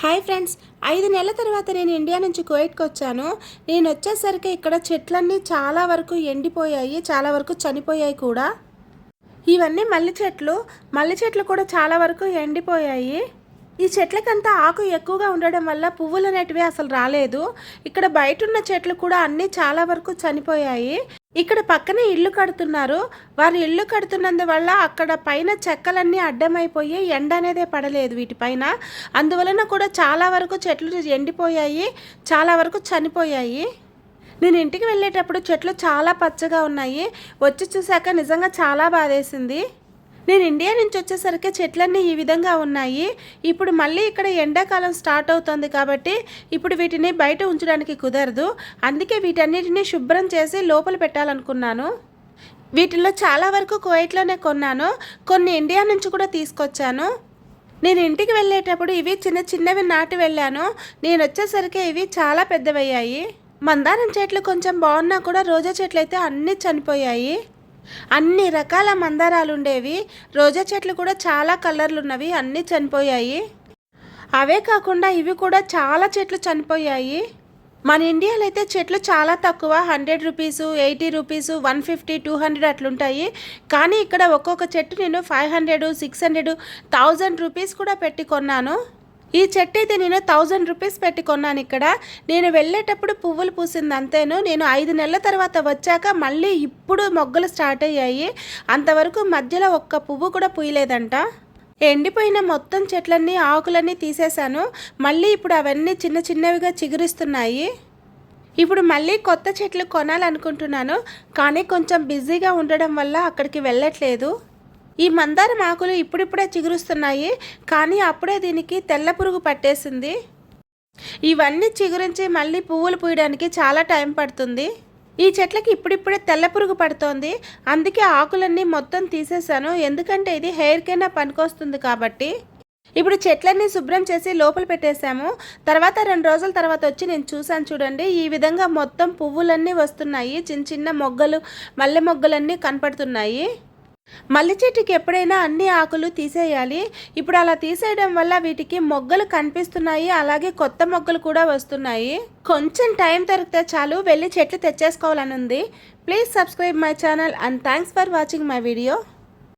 Hi friends ఐదు నెలల తర్వాత నేను ఇండియా నుంచి కువైట్కి వచ్చాను. నేను వచ్చేసరికి ఇక్కడ చెట్లన్నీ చాలా వరకు ఎండిపోయాయి చాలా వరకు చనిపోయాయి కూడా. ఇవన్నీ మల్లి చెట్లు మల్లి చెట్లు కూడా చాలా వరకు ఎండిపోయాయి. ఈ చెట్లకంతా ఆకు ఎక్కువగా ఉండడం వల్ల పువ్వులు అనేటివి అసలు రాలేదు. ఇక్కడ బయట ఉన్న చెట్లు కూడా అన్నీ చాలా వరకు చనిపోయాయి. ఇక్కడ పక్కనే ఇల్లు కడుతున్నారు. వారు ఇల్లు కడుతున్నందువల్ల అక్కడ పైన చెక్కలన్నీ అడ్డమైపోయి ఎండ అనేదే పడలేదు వీటిపైన. అందువలన కూడా చాలా వరకు చెట్లు ఎండిపోయాయి. చాలా వరకు చనిపోయాయి. నేను ఇంటికి వెళ్ళేటప్పుడు చెట్లు చాలా పచ్చగా ఉన్నాయి. వచ్చి చూశాక నిజంగా చాలా బాధేసింది. నేను ఇండియా నుంచి వచ్చేసరికి చెట్లన్నీ ఈ విధంగా ఉన్నాయి. ఇప్పుడు మళ్ళీ ఇక్కడ ఎండాకాలం స్టార్ట్ అవుతుంది కాబట్టి ఇప్పుడు వీటిని బయట ఉంచడానికి కుదరదు. అందుకే వీటన్నిటిని శుభ్రం చేసి లోపల పెట్టాలనుకున్నాను. వీటిల్లో చాలా వరకు కువైట్లోనే కొన్నాను. కొన్ని ఇండియా నుంచి కూడా తీసుకొచ్చాను. నేను ఇంటికి వెళ్ళేటప్పుడు ఇవి చిన్న చిన్నవి నాటి వెళ్ళాను. నేను వచ్చేసరికి ఇవి చాలా పెద్దవయ్యాయి. మందారం చెట్లు కొంచెం బాగున్నా కూడా రోజా చెట్లు అయితే అన్నీ చనిపోయాయి. అన్ని రకాల మందారాలు ఉండేవి రోజా చెట్లు కూడా చాలా కలర్లు ఉన్నవి అన్నీ చనిపోయాయి. అవే కాకుండా ఇవి కూడా చాలా చెట్లు చనిపోయాయి. మన ఇండియాలో అయితే చెట్లు చాలా తక్కువ hundred rupees eighty rupees one fifty two hundred అట్లుంటాయి. కానీ ఇక్కడ ఒక్కొక్క చెట్టు నేను five hundred six hundred thousand rupees కూడా పెట్టి కొన్నాను. ఈ చెట్టు అయితే నేను థౌజండ్ రూపీస్ పెట్టి కొన్నాను ఇక్కడ. నేను వెళ్ళేటప్పుడు పువ్వులు పూసింది అంతేను. నేను ఐదు నెలల తర్వాత వచ్చాక మళ్ళీ ఇప్పుడు మొగ్గలు స్టార్ట్ అయ్యాయి. అంతవరకు మధ్యలో ఒక్క పువ్వు కూడా పూయలేదంట. ఎండిపోయిన మొత్తం చెట్లన్నీ ఆకులన్నీ తీసేశాను. మళ్ళీ ఇప్పుడు అవన్నీ చిన్న చిన్నవిగా చిగురిస్తున్నాయి. ఇప్పుడు మళ్ళీ కొత్త చెట్లు కొనాలనుకుంటున్నాను. కానీ కొంచెం బిజీగా ఉండడం వల్ల అక్కడికి వెళ్ళట్లేదు. ఈ మందారం ఆకులు ఇప్పుడిప్పుడే చిగురుస్తున్నాయి కానీ అప్పుడే దీనికి తెల్ల పురుగు పట్టేసింది. ఇవన్నీ చిగురించి మళ్ళీ పువ్వులు పూయడానికి చాలా టైం పడుతుంది. ఈ చెట్లకి ఇప్పుడిప్పుడే తెల్ల పురుగు పడుతోంది. అందుకే ఆకులన్నీ మొత్తం తీసేశాను. ఎందుకంటే ఇది హెయిర్కైనా పనికొస్తుంది కాబట్టి. ఇప్పుడు చెట్లన్నీ శుభ్రం చేసి లోపల పెట్టేశాము. తర్వాత రెండు రోజుల తర్వాత వచ్చి నేను చూశాను చూడండి. ఈ విధంగా మొత్తం పువ్వులన్నీ వస్తున్నాయి. చిన్న చిన్న మొగ్గలు మల్లె మొగ్గలన్నీ కనపడుతున్నాయి. మల్లి చెట్టుకి ఎప్పుడైనా అన్ని ఆకులు తీసేయాలి. ఇప్పుడు అలా తీసేయడం వల్ల వీటికి మొగ్గలు కనిపిస్తున్నాయి. అలాగే కొత్త మొగ్గలు కూడా వస్తున్నాయి. కొంచెం టైం దొరికితే చాలు వెళ్ళి చెట్లు తెచ్చేసుకోవాలని ఉంది please subscribe my channel and thanks for watching my video.